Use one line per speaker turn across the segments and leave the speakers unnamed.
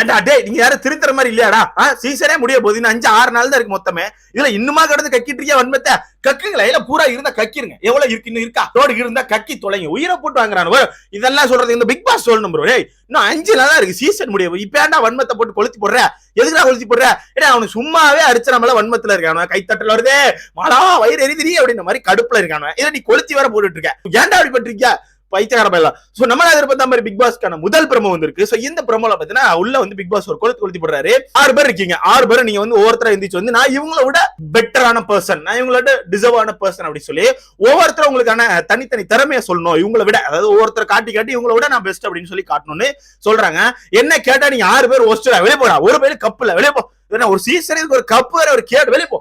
ஏன்டா டே நீங்க யாரும் திருத்துற மாதிரி இல்லையாடா? சீசனே முடிய போகுது. இன்னும் அஞ்சு ஆறு நாள் தான் இருக்கு மொத்தமே. இதுல இன்னுமா கிடந்து கக்கிட்டு இருக்கியா வன்மத்தை? கக்குங்களா? இல்ல பூரா இருந்தா கக்கிருங்க. எவ்வளவு இருக்கு இன்னும் இருக்கா? தோடு இருந்தா கக்கி தொலைங்க. உயிரை போட்டு வாங்குறானு. இதெல்லாம் சொல்றது இந்த பிக் பாஸ் சொல்லணும் ப்ரோ டேய் இன்னும் அஞ்சு நாள் தான் இருக்கு. சீசன் முடிய இப்ப ஏன்டா வன்மத்தை போட்டு கொளுத்தி போடுற? எதுக்குடா கொளுத்தி போடுற? ஏன்னா அவனுக்கு சும்மாவே அரிச்சனாமல வன்மத்துல இருக்கானு கைத்தட்டல வருதே. மழா வயிறு எரிதிரி அப்படின்ற மாதிரி கடுப்புல இருக்கானு இதை நீ கொளுத்தி வேற போட்டுட்டு இருக்க. ஏன்டா அப்படி பண்றீங்க? பைத்தியகாரமா இல்ல சோ நம்ம எதிர்பார்த்த மாதிரி பிக் பாஸ்க்கான முதல் பிரமோ வந்திருக்கு. சோ இந்த பிரமோல பாத்தீங்கன்னா உள்ள வந்து பிக் பாஸ் ஒரு கொளுத்து கொளுத்தி போடுறாரு. ஆறு பேர் இருக்கீங்க. ஆறு பேர் நீங்க வந்து ஒவ்வொருத்தரா எந்திரிச்சு வந்து நான் இவங்கள விட பெட்டரான பர்சன் நான் இவங்களோட டிசர்வான பர்சன் அப்படி சொல்லி ஒவ்வொருத்தரும் உங்களுக்கான தனித்தனி திறமையை சொல்லணும். இவங்கள விட அதாவது ஒவ்வொருத்தர் காட்டி காட்டி இவங்கள விட நான் பெஸ்ட் அப்படின்னு சொல்லி காட்டணும்னு சொல்றாங்க. என்ன கேட்டா நீங்க ஆறு பேர் ஒஸ்டரா வெளியே போடா. ஒரு பேர் கப்புல வெளியே போ. என்ன ஒரு சீசனுக்கு ஒரு கப் வேற ஒரு கேடு. வெளியே போ.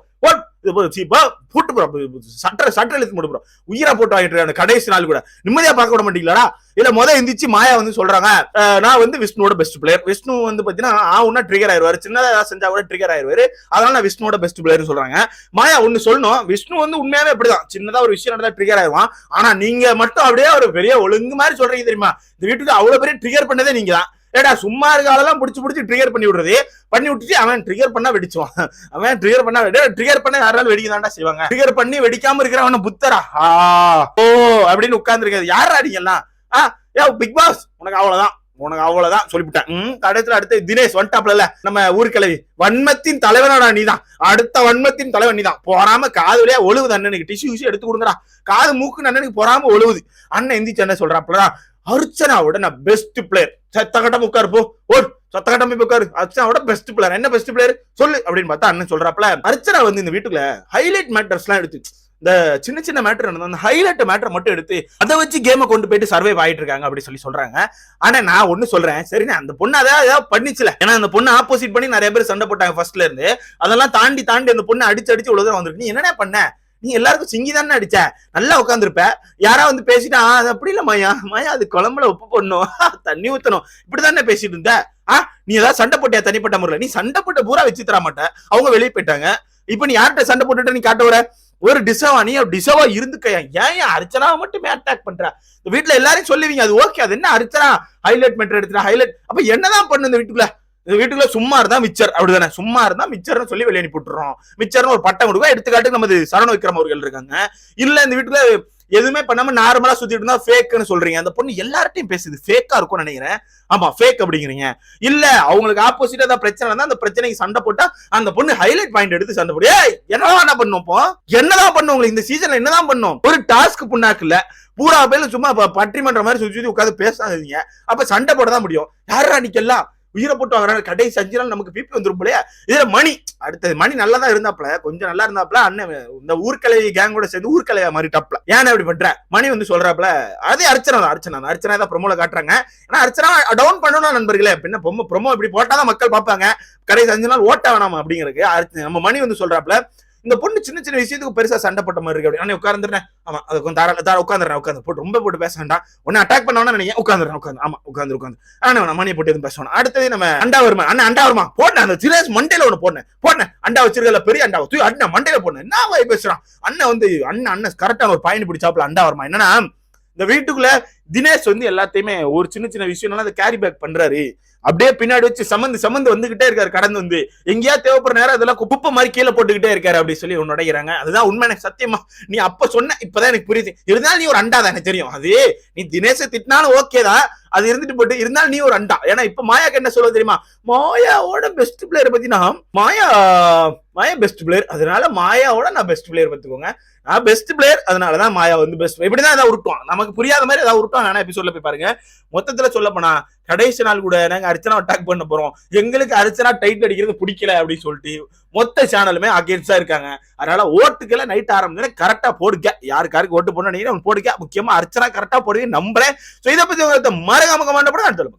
இது போ, போட்டு போறோம். சட்டை சட்டை இழுத்து போட்டு போறோம். உயிரா போட்டு வாங்கிட்டு அந்த கடைசி நாள் கூட. நிம்மதியா பார்க்க விட மாட்டீங்களாடா? இல்ல முத எந்திரிச்சு மாயா வந்து சொல்றாங்க நான் வந்து விஷ்ணுவோட பெஸ்ட் பிளேயர் விஷ்ணு வந்து பாத்தீங்கன்னா ஆ ட்ரிகர் ஆயிருவாரு. சின்னதா செஞ்சா கூட ட்ரிகர் ஆயிருவாரு. அதனால நான் விஷ்ணுவோட பெஸ்ட் பிளேயர் சொல்றாங்க. மாயா ஒண்ணு சொல்லணும். விஷ்ணு வந்து உண்மையாவே அப்படிதான். சின்னதா ஒரு விஷயம் நடந்தா ட்ரிகர் ஆயிருவான். ஆனா நீங்க மட்டும் அப்படியே ஒரு பெரிய ஒழுங்கு மாதிரி சொல்றீங்க தெரியுமா? இந்த வீட்டுக்கு அவ்வளவு பெரிய ட்ரிகர் பண்ணதே நீங்க தான் ஏடா சும்மா இருக்காலெல்லாம் பிடிச்சி பிடிச்சி புடிச்சு ட்ரிகர் பண்ணி விடுறது. பண்ணி விட்டுட்டு அவன் ட்ரிகர் பண்ணா வெடிச்சுவான். அவன் ட்ரிகர் பண்ணா ட்ரிகர் பண்ண யாராலும் வெடிக்க தாண்டா செய்வாங்க. ட்ரிகர் பண்ணி வெடிக்காம இருக்கிறவன புத்தரா? ஆ ஓ அப்படின்னு உட்கார்ந்து இருக்காது நீங்க எல்லாம்? ஆ ஏ பிக் பாஸ் உனக்கு அவ்வளவுதான். உனக்கு அவ்வளவுதான் சொல்லிவிட்டேன். ம் கடைசியில அடுத்து தினேஷ் வன்டாப்ல நம்ம ஊர்கிழவி வன்மத்தின் தலைவனாடா நீதான். அடுத்த வன்மத்தின் தலைவன் நீதான். போறாம காது வழியா ஒழுகுது அண்ணனுக்கு. டிஷ்யூ எடுத்து கொடுங்கடா. காது மூக்கு அண்ணனுக்கு போறாம ஒழுகுது. அண்ணன் எந்திரிச்சு என்ன சொல்றாப்லடா அர்ச்சனாவோட நான் பெஸ்ட் பிளேயர் சத்த கட்டம் உட்காரு போ ஓட் சத்த கட்டம் போய் உட்காரு அர்ச்சனாவோட பெஸ்ட் பிளேயர் என்ன பெஸ்ட் பிளேயர் சொல்லு. அப்படின்னு பார்த்தா அண்ணன் சொல்றாப்ல அர்ச்சனா வந்து இந்த வீட்டுக்குள்ள ஹைலைட் மேட்டர்ஸ் எல்லாம் எடுத்து இந்த சின்ன சின்ன மேட்டர் அந்த ஹைலைட் மேட்டர் மட்டும் எடுத்து அதை வச்சு கேமை கொண்டு போயிட்டு சர்வே ஆயிட்டு இருக்காங்க அப்படின்னு சொல்லி சொல்றாங்க. ஆனா நான் ஒண்ணு சொல்றேன். சரிண்ணே அந்த பொண்ணு அதாவது ஏதாவது பண்ணிச்சுல. ஏன்னா அந்த பொண்ணு ஆப்போசிட் பண்ணி நிறைய பேர் சண்டை போட்டாங்க ஃபர்ஸ்ட்ல இருந்து. அதெல்லாம் தாண்டி தாண்டி அந்த பொண்ணு அடிச்சு அடிச்சு உள்ளதான் வந்திருக்கு. நீ என்னடா பண்ண? நீ எல்லாருக்கும் சிங்கி தானே அடிச்ச? நல்லா உட்காந்துருப்ப யாரா வந்து பேசிட்டா அது அப்படி இல்ல மாயா. மாயா அது குழம்புல உப்பு போடணும். தண்ணி ஊத்தணும். இப்படிதானே பேசிட்டு இருந்த? ஆ நீ ஏதாவது சண்டை போட்டியா தனிப்பட்ட முறையில்? நீ சண்டை போட்ட பூரா வச்சு தர மாட்டேன் அவங்க வெளியே போயிட்டாங்க. இப்ப நீ யார்கிட்ட சண்டை போட்டுட்டு நீ காட்ட வர? ஒரு டிசவா நீ டிசவா இருந்துக்கையா ஏன் ஏன் அர்ச்சனா மட்டுமே அட்டாக் பண்ற? வீட்டுல எல்லாரையும் சொல்லுவீங்க அது ஓகே அது என்ன அர்ச்சனா? ஹைலைட் மெட்டர் எடுத்துட்டா ஹைலைட் அப்ப என்னதான் பண்ணு இந்த வீட்டுக்குள்ள? வீட்டுக்குள்ள சும்மா இருந்தா மிச்சர் அப்படிதானே? சும்மா இருந்தா மிச்சர்னு சொல்லி வெளியே அனுப்பிட்டுறோம் மிச்சர்னு ஒரு பட்டம் கொடுக்க எடுத்துக்காட்டு நமது சரண விக்ரம் அவர்கள் இருக்காங்க. இல்ல இந்த வீட்டுல எதுவுமே பண்ணாம நார்மலா சுத்திட்டு இருந்தா ஃபேக்னு சொல்றீங்க. அந்த பொண்ணு எல்லார்ட்டையும் பேசுது. ஃபேக்கா இருக்கும்னு நினைக்கிறேன். ஆமா ஃபேக் அப்படிங்கிறீங்க. இல்ல அவங்களுக்கு ஆப்போசிட்டா ஏதாவது பிரச்சனை இருந்தா அந்த பிரச்சனைக்கு சண்டை போட்டா அந்த பொண்ணு ஹைலைட் பாயிண்ட் எடுத்து சண்டை போடு. என்னதான் என்ன பண்ணும் இப்போ? என்னதான் பண்ணும் உங்களுக்கு? இந்த சீசன்ல என்னதான் பண்ணும்? ஒரு டாஸ்க் புண்ணாக்குல. பூரா பேர்ல சும்மா ப- பட்டிமன்ற மாதிரி சுத்தி சுத்தி உட்காந்து பேசாதீங்க. அப்ப சண்டை போட தான் முடியும் யாரா நிக்கலாம் உயிரை போட்டு வாங்குறாங்க. கடைசி அஞ்சு நாள் நமக்கு பிபி வந்துரும் போலயே. இதுல மணி. அடுத்தது மணி நல்லா தான் இருந்தாப்ல கொஞ்சம் நல்லா இருந்தாப்ல அண்ணன் இந்த ஊர்க்கலை கேங்கோட சேர்ந்து ஊர்க்கலையா மாறிட்டாப்ல ஏன் அப்படி பண்ற? மணி வந்து சொல்றாப்ல அதே அர்ச்சனா தான் அர்ச்சனா தான். அர்ச்சனா தான் ப்ரொமோல காட்டுறாங்க. ஏன்னா அர்ச்சனா டவுன் பண்ணணும் நண்பர்களே பின்ன பொம்மை ப்ரொமோ இப்படி போட்டாதான் மக்கள் பார்ப்பாங்க. கடைசி அஞ்சு நாள் ஓட்ட வேணாமா அப்படிங்கிறது நம்ம மணி வந்து சொல்றாப்ல இந்த பொண்ணு சின்ன சின்ன விஷயத்துக்கு பெருசா சண்டை போட்ட மாதிரி இருக்கு. அப்படின்னு உட்காந்துறேன் ஆமா அது கொஞ்சம் தாராள தார உட்காந்துறேன் உட்காந்து போட்டு ரொம்ப போட்டு பேச வேண்டாம். உன்னை அட்டாக் பண்ண வேணா உட்காந்துறேன் உட்காந்து ஆமா உட்காந்து உட்காந்து ஆனா வேணாம் மணியை போட்டு எதுவும் அடுத்தது நம்ம அண்டா வருமா. அண்ணா அண்டா வருமா. போட்டேன் அந்த சிரேஸ் மண்டையில ஒண்ணு போடனேன் போனேன் அண்டா வச்சிருக்கல பெரிய அண்டா. தூய் அண்ணா மண்டையில போடனேன் என்ன வாய் பேசுறான்? அண்ணன் வந்து அண்ணன் அண்ணன் கரெக்டான ஒரு பாயிண்ட் பிடிச்சாப்புல அண்டா வருமா. என்னன்னா இந்த வீட்டுக்குள்ள தினேஷ் வந்து எல்லாத்தையுமே ஒரு சின்ன சின்ன விஷயம் அதை கேரி பேக் பண்றாரு. அப்படியே பின்னாடி வச்சு சமந்து சமந்து வந்துகிட்டே இருக்காரு கடந்து வந்து. எங்கேயா தேவைப்படுற நேரம் அதெல்லாம் குப்பை மாதிரி கீழே போட்டுக்கிட்டே இருக்காரு அப்படின்னு சொல்லி ஒன்னு உடைக்கிறாங்க. அதுதான் உண்மை எனக்கு சத்தியமா. நீ அப்ப சொன்ன இப்பதான் எனக்கு புரியுது. இருந்தாலும் நீ ஒரு அண்டா தான் எனக்கு தெரியும்? அது நீ தினேஷை திட்டினாலும் ஓகே தான். அது இருந்துட்டு போட்டு இருந்தாலும் நீ ஒரு அண்டா. ஏன்னா இப்ப மாயாக்கு என்ன சொல்ல தெரியுமா? மாயாவோட பெஸ்ட் பிளேயர் பத்தினா மாயா மாயா பெஸ்ட் பிளேயர் அதனால மாயாவோட நான் பெஸ்ட் பிளேயர் பார்த்துக்கோங்க. நான் பெஸ்ட் பிளேயர் அதனாலதான் மாயா வந்து பெஸ்ட் இப்படிதான் ஏதாவது உருட்டும் நமக்கு புரியாத மாதிரி ஏதாவது உருட்டும் நானா எபிசோட்ல போய் பாருங்க. மொத்தத்துல சொல்ல போனா கடைசி நாள் கூட நாங்க அர்ச்சனா அட்டாக் பண்ண போறோம். எங்களுக்கு அர்ச்சனா டைட் அடிக்கிறது பிடிக்கல அப்படின்னு சொல்லிட்டு மொத்த சேனலுமே அகேன்ஸ்டா இருக்காங்க. அதனால ஓட்டுக்கெல்லாம் நைட் ஆரம்பிச்சு கரெக்டா போடுக்க யாருக்காருக்கு ஓட்டு போடணும் போடுக்க முக்கியமா அர்ச்சனா கரெக்டா போடுங்க நம்புறேன். ஸோ இதை பத்தி உங்களுக்கு மறக்காம கமெண்ட் பண்ண அடுத்த